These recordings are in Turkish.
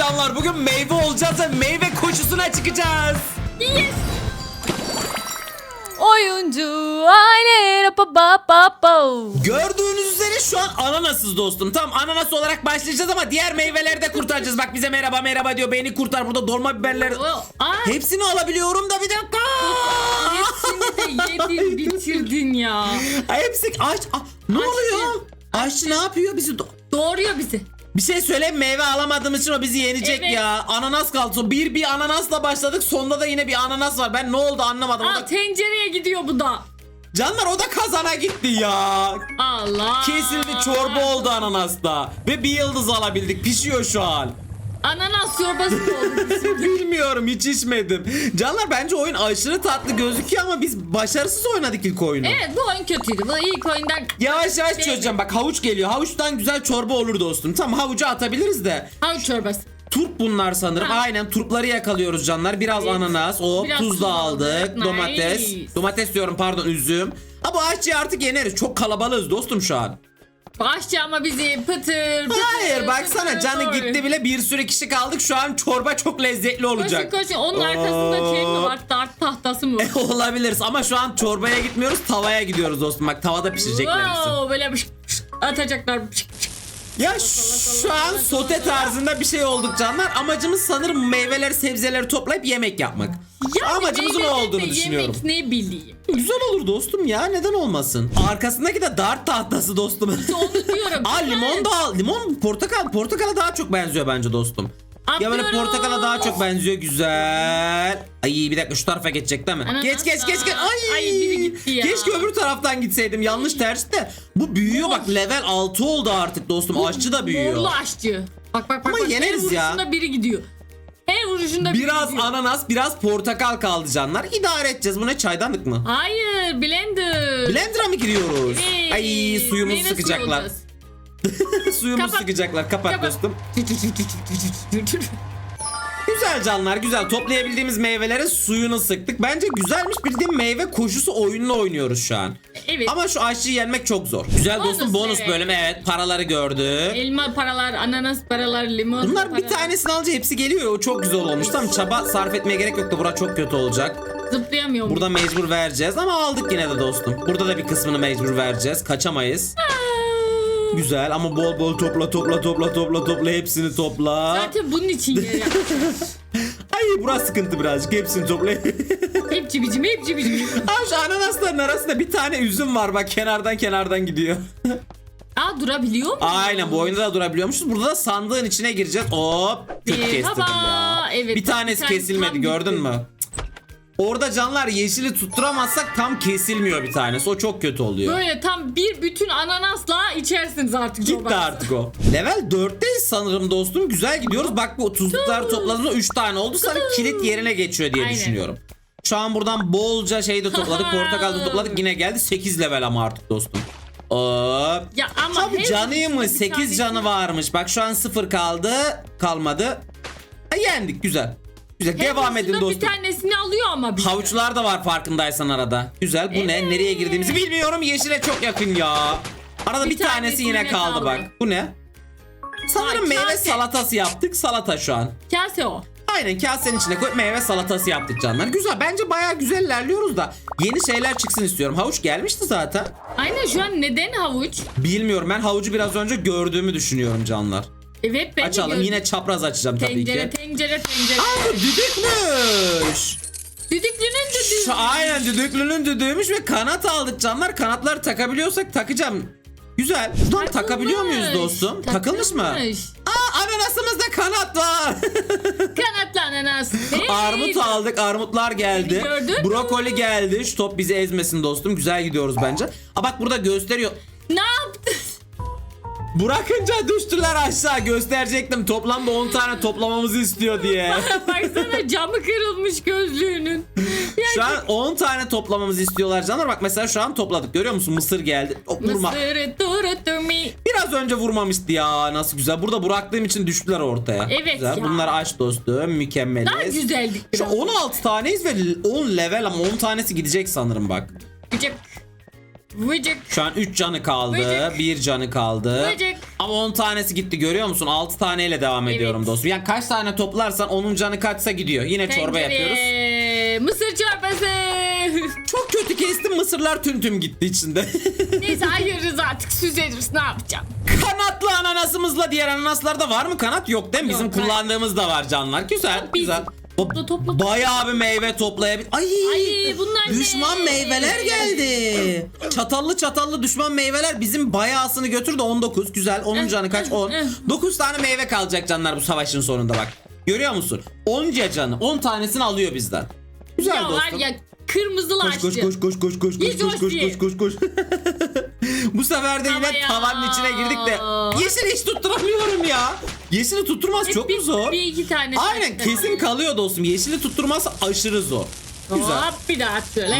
canlar. Bugün meyve olacağız ve meyve koşusuna çıkacağız. Yes. Oyuncu aile pa pa pa pa. Gördüğünüz üzere şu an ananasız dostum. Tamam ananas olarak başlayacağız ama diğer meyveleri de kurtaracağız. Bak bize merhaba merhaba diyor. Beni kurtar. Burada dolma biberler. Aa, Hepsini alabiliyorum da bir dakika. hepsini de yedin bitirdin ya. Hepsi aç. Ne Aşçı. oluyor? Aşçı ne yapıyor? Bizi do- Doğuruyor bizi. Bir şey söyle meyve alamadığımız için o bizi yenecek Evet. ya. Ananas kaldı. Son Bir bir ananasla başladık. Sonda da yine bir ananas var. Ben ne oldu anlamadım. O Aa da- tencereye gidiyor bu da. Canlar o da kazana gitti ya. Allah. Kesildi çorba oldu ananasta. Ve bir yıldız alabildik. Pişiyor şu an. Ananas çorbası mı oldu? Bilmiyorum hiç içmedim. Canlar bence oyun aşırı tatlı gözüküyor ama biz başarısız oynadık ilk oyunu. Evet bu oyun kötüydü. Bu ilk oyundan Yavaş yavaş Şey- çözeceğim. Bak havuç geliyor. Havuçtan güzel çorba olur dostum. Tamam havucu atabiliriz de. havuç çorbası. Turp bunlar sanırım. Ha. Aynen turpları yakalıyoruz canlar. Biraz Evet. ananas, o Biraz tuz da aldık. Nice. Domates. Domates diyorum pardon üzüm. Ha bu aşçıyı artık yeneriz. Çok kalabalığız dostum şu an. Başça ama bizi pıtır pıtır. Hayır baksana pıtır canı doğru. gitti bile bir sürü kişi kaldık. Şu an çorba çok lezzetli olacak. Koşun koşun. Onun arkasında şey mi var? Dart tahtası mı var? Olabiliriz ama şu an çorbaya gitmiyoruz tavaya gidiyoruz dostum bak tavada pişirecekler. Wow, böyle bir atacaklar. Ya şu an sote tarzında bir şey olduk canlar. Amacımız sanırım meyveleri sebzeleri toplayıp yemek yapmak. Yani Amacımızın o olduğunu düşünüyorum. Yemek ne bileyim. Güzel olur dostum ya neden olmasın. Arkasındaki de dart tahtası dostum. Onu diyorum. Aa limon da al. Limon portakal. Portakala daha çok benziyor bence dostum. Ya böyle Atlıyorum. portakala daha çok benziyor güzel. Ay bir dakika şu tarafa geçecek değil mi? Ananas geç geç geç geç. da. Ay. Ay, biri gitti ya. Keşke öbür taraftan gitseydim. Yanlış tercih de. Bu büyüyor bak level 6 oldu artık dostum. Aşçı da büyüyor. Morlu aşçı. Bak bak bak. Ama bak. yeneriz Her ya. vuruşunda biri gidiyor. Her vuruşunda biri Biraz gidiyor. ananas, biraz portakal kaldı canlar. İdare edeceğiz. Bu ne çaydanlık mı? Hayır blender. Blender'a mı giriyoruz? Evet. Ay suyumuzu Meyve sıkacaklar. olacağız. Suyumuzu Kapat. sıkacaklar. Kapat, Kapat. dostum. Güzel canlar güzel. Toplayabildiğimiz meyvelerin suyunu sıktık. Bence güzelmiş. Bildiğin meyve koşusu oyununu oynuyoruz şu an. Evet. Ama şu aşçıyı yenmek çok zor. Güzel Bonus dostum bonus evet. bölüm evet. Paraları gördük. Elma paralar, ananas paralar, limon Bunlar bir paralar. tanesini alınca hepsi geliyor. O çok güzel olmuş. Tamam çaba sarf etmeye gerek yok da bura çok kötü olacak. Zıplayamıyorum. Burada mecbur vereceğiz ama aldık yine de dostum. Burada da bir kısmını mecbur vereceğiz. Kaçamayız. Güzel ama bol bol topla topla topla topla topla hepsini topla. Zaten bunun için yer yaptım. Ay burası sıkıntı birazcık hepsini topla. hep cibicim, hep cibicim. Abi şu ananasların arasında bir tane üzüm var bak kenardan kenardan gidiyor. Aa durabiliyor mu? Aynen bu oyunda da durabiliyormuşuz. Burada da sandığın içine gireceğiz. Hop. Kötü Bir kestirdim ya. Evet, bir tanesi kesilmedi gördün mü? Orada canlar yeşili tutturamazsak tam kesilmiyor bir tanesi. O çok kötü oluyor. Böyle tam bir bütün ananasla içersiniz artık. Gitti çorbası. artık o. Level 4'teyiz sanırım dostum. Güzel gidiyoruz. Bak bu tuzlukları topladığımda 3 tane oldu. Sanırım kilit yerine geçiyor diye Aynen. düşünüyorum. Şu an buradan bolca şey de topladık. portakal da topladık. Yine geldi 8 level ama artık dostum. Hop. Ya ama Tabii canıymış. vuruşunda bir 8 tanesi- canı varmış. Bak şu an 0 kaldı. Kalmadı. Ha, yendik güzel. Güzel. Devam edin vuruşunda dostum. Bir tanesini alıyor ama bir. Havuçlar da var farkındaysan arada. Güzel. Bu ne? Nereye girdiğimizi bilmiyorum. Yeşile çok yakın ya. Arada bir, Bir tanesi, tanesi yine yine kaldı, kaldı. bak. Bu ne? Sanırım Ay, meyve kase. salatası yaptık. Salata şu an. Kase o. Aynen kasenin içine koyup meyve salatası yaptık canlar. Güzel. Bence bayağı güzel ilerliyoruz da. Yeni şeyler çıksın istiyorum. Havuç gelmişti zaten. Aynen şu an neden havuç? Bilmiyorum. Ben havucu biraz önce gördüğümü düşünüyorum canlar. Evet ben de Açalım. gördüm. Yine çapraz açacağım tabii Tencere ki. tencere tencere. Aa bu düdükmüş. Düdüklünün düdüğü. Şu, aynen düdüklünün düdüğümüş ve kanat aldık canlar. Kanatları takabiliyorsak takacağım. Güzel. Buradan takabiliyor muyuz dostum? Takılmış mı? Aa ananasımızda kanat var. Kanatlı ananas. Hey. Armut aldık. Armutlar geldi. Gördün mü? Brokoli geldi. Şu top bizi ezmesin dostum. Güzel gidiyoruz bence. Aa bak burada gösteriyor. Ne yaptın? Bırakınca düştüler aşağı. Gösterecektim. Toplamda 10 tane toplamamızı istiyor diye. Baksana camı kırılmış gözlüğünün. Şu an 10 tane toplamamızı istiyorlar canlar. Bak mesela şu an topladık. Görüyor musun? Mısır geldi. Hop, vurma. Biraz önce vurmamıştı ya. Nasıl güzel. Burada bıraktığım için düştüler ortaya. Evet güzel. ya. Bunlar aç dostum. Mükemmeliz. Daha güzeldik Şu biraz. 16 taneyiz ve 10 level ama 10 tanesi gidecek sanırım bak. Vıcık. Vıcık. Şu an 3 canı kaldı. Vıcık. 1 canı kaldı. Vıcık. Ama 10 tanesi gitti görüyor musun? 6 taneyle devam Evet. ediyorum dostum. Yani kaç tane toplarsan onun canı kaçsa gidiyor. Yine çorba Tencere, yapıyoruz. Mısır çorbası. Çok kötü kestim mısırlar tüm tüm gitti içinde. Neyse ayırırız artık süzeriz ne yapacağım. Kanatlı ananasımızla diğer ananaslarda var mı kanat? Yok değil mi? Bizim Yok, hayır. kullandığımız da var canlar. Güzel Biz- güzel. Topla, topla. Bayağı bir meyve toplayabil. Ay, Ay, bunlar ne? düşman meyveler geldi. Çatallı çatallı düşman meyveler bizim bayağısını götürdü 19 güzel. Onun canı kaç? 10. 9 tane meyve kalacak canlar bu savaşın sonunda bak. Görüyor musun? 10 canı 10 tanesini alıyor bizden. Güzel Ya var dostum. ya kırmızılaştı. Koş koş koş koş koş koş koş koş koş koş koş. Bu sefer de Ama yine ya. tavanın içine girdik de yeşil hiç tutturamıyorum ya. Yeşili tutturmaz Hep çok bir, mu zor? Bir iki tane. Aynen taktım. kesin kalıyor dostum. Yeşili tutturmaz aşırı zor. Güzel. Hmm. Hop bir daha şöyle.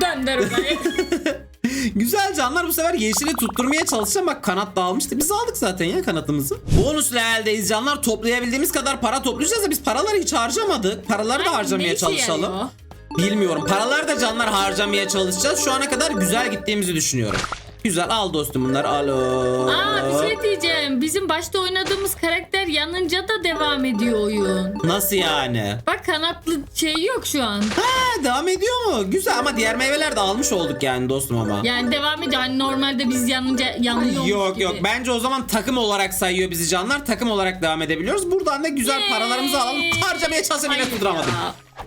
Döndür orayı. Güzel canlar bu sefer yeşili tutturmaya çalışacağım. Bak kanat dağılmıştı. Biz aldık zaten ya kanatımızı. Bonus level'deyiz canlar. Toplayabildiğimiz kadar para toplayacağız da biz paraları hiç harcamadık. Paraları da Ay, harcamaya çalışalım. yarıyor? Bilmiyorum. Paralar da canlar harcamaya çalışacağız. Şu ana kadar güzel gittiğimizi düşünüyorum. Güzel al dostum bunları. Alo. Aa bir şey diyeceğim. Bizim başta oynadığımız karakter yanınca da devam ediyor oyun. Nasıl yani? Bak kanatlı şey yok şu an. Ha, devam ediyor mu? Güzel ama diğer meyveler de almış olduk yani dostum ama. Yani devam ediyor. Hani normalde biz yanınca yanıyormuş Yok gibi. yok bence o zaman takım olarak sayıyor bizi canlar. Takım olarak devam edebiliyoruz. Buradan da güzel Yay! paralarımızı alalım. Harcamaya çalışsam yine Hayır tutturamadım.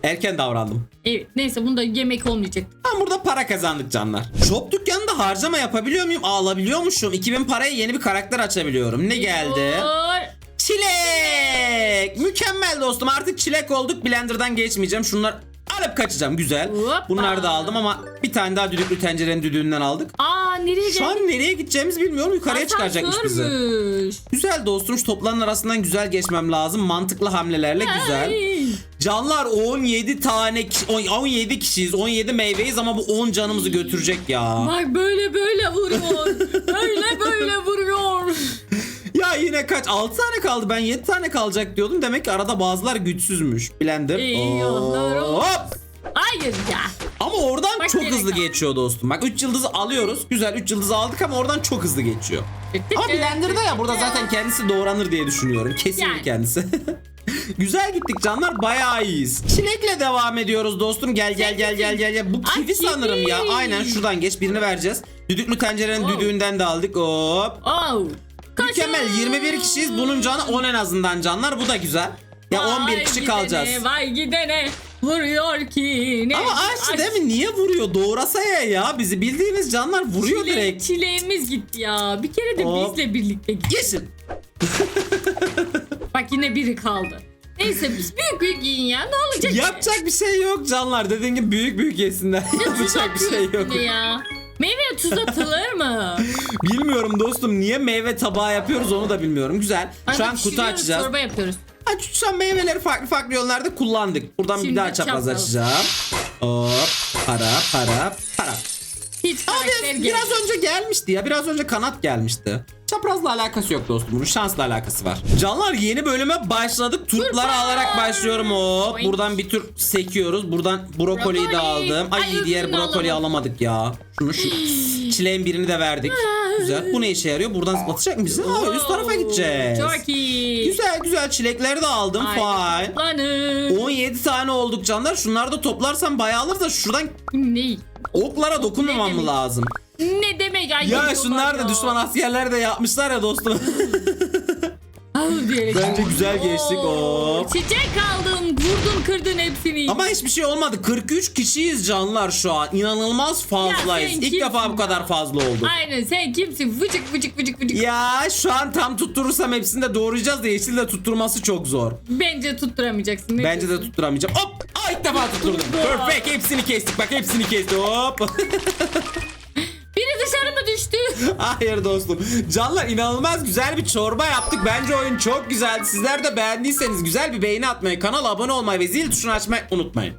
Erken davrandım. Evet neyse bunda yemek olmayacak. Ben burada para kazandık canlar. Shop dükkanında harcama yapabiliyor muyum? Aa, alabiliyormuşum. 2000 paraya yeni bir karakter açabiliyorum. Ne geldi? Çilek. Mükemmel dostum. Artık çilek olduk. Blender'dan geçmeyeceğim. Şunlar alıp kaçacağım. Güzel. Hoppa. Bunları da aldım ama bir tane daha düdüklü tencerenin düdüğünden aldık. Aa nereye Şu an nereye gideceğimizi bilmiyorum. Yukarıya çıkaracakmış bizi. Güzel dostum şu topların arasından güzel geçmem lazım. Mantıklı hamlelerle güzel. Canlar 17 tane ki- on- 17 kişiyiz. 17 meyveyiz ama bu 10 canımızı götürecek ya. Bak böyle böyle vuruyor. böyle böyle vuruyor. Ya yine kaç? 6 tane kaldı. Ben 7 tane kalacak diyordum. Demek ki arada bazılar güçsüzmüş. Blender. Eyvallah olsun. Hop. Hayır ya. Oradan Bak çok hızlı kaldı. geçiyor dostum. Bak 3 yıldızı alıyoruz. Güzel 3 yıldızı aldık ama oradan çok hızlı geçiyor. Ama Blender'da ya burada zaten kendisi doğranır diye düşünüyorum. Kesin Yani. kendisi. Güzel gittik canlar bayağı iyiyiz. Çilekle devam ediyoruz dostum. Gel gel gel gel gel. gel. Bu Ay, kivi sanırım ya. kivi. Aynen şuradan geç birini vereceğiz. Düdüklü tencerenin Oh. düdüğünden de aldık. Hop. Oh. Mükemmel 21 kişiyiz. Bunun canı 10 en azından canlar. Bu da güzel. Ya 11 Vay kişi kalacağız. Vay gidene vuruyor ki ne? Ama aşçı değil mi? Niye vuruyor? Doğrasa ya. Bizi bildiğiniz canlar vuruyor Çile, direkt. çileğimiz gitti ya. Bir kere de Hop. bizle birlikte gitti. Yeşil. Bak yine biri kaldı. Neyse biz büyük büyük yiyin ya. Ne olacak? ki? Yapacak bir şey yok canlar. Dediğin gibi büyük büyük yesinler. Yapacak bir şey yok. Ya. Meyveye tuz atılır mı? Bilmiyorum dostum. Niye meyve tabağı yapıyoruz onu da bilmiyorum. Güzel. Şu Arada an kutu açacağız. Çorba yapıyoruz. Ha, Şu an meyveleri farklı farklı yollarda kullandık. Buradan bir Şimdi daha çapraz çapraz. açacağım. Hop. Para para para. Hiç karakter biraz, biraz önce gelmişti ya. Biraz önce kanat gelmişti. Çaprazla alakası yok dostum. Bunun şansla alakası var. Canlar yeni bölüme başladık. Turpları Turplar. alarak başlıyorum. Oink. Buradan bir tur sekiyoruz. Buradan brokoliyi de Brokoli. aldım. Ay, Ay, diğer öbürünü brokoliyi alamadım. alamadık ya. Şunu şu çileğin birini de verdik. Güzel. Bu ne işe yarıyor? Buradan zıplatacak mıyız? Aa, üst tarafa gideceğiz. Çok iyi. Güzel güzel çilekleri de aldım. Haydi Fine. toplanın. 17 tane olduk canlar. Şunları da toplarsam bayağı alır da şuradan Ne? oklara dokunmamam demek? lazım. Ne demek? Ay, Ya şunlar da düşman askerler de yapmışlar ya dostum. Diyerek. Bence güzel geçtik. Oo, Hop. Çiçek aldın, vurdun, kırdın hepsini. Ama hiçbir şey olmadı. 43 kişiyiz canlar şu an. İnanılmaz fazlayız. sen İlk kimsin defa bu kadar fazla olduk. Aynen sen kimsin? Vıcık vıcık vıcık vıcık. Ya şu an tam tutturursam hepsini de doğrayacağız da yeşil de tutturması çok zor. Bence tutturamayacaksın. Ne Bence de diyorsun? tutturamayacağım. Hop! Aa, ilk defa tutturdum. Tutturdu. Perfect. Hepsini kestik. Bak hepsini kestik. Hop. Hayır dostum. Canlar inanılmaz güzel bir çorba yaptık. Bence oyun çok güzeldi. Sizler de beğendiyseniz güzel bir beğeni atmayı, kanala abone olmayı ve zil tuşunu açmayı unutmayın.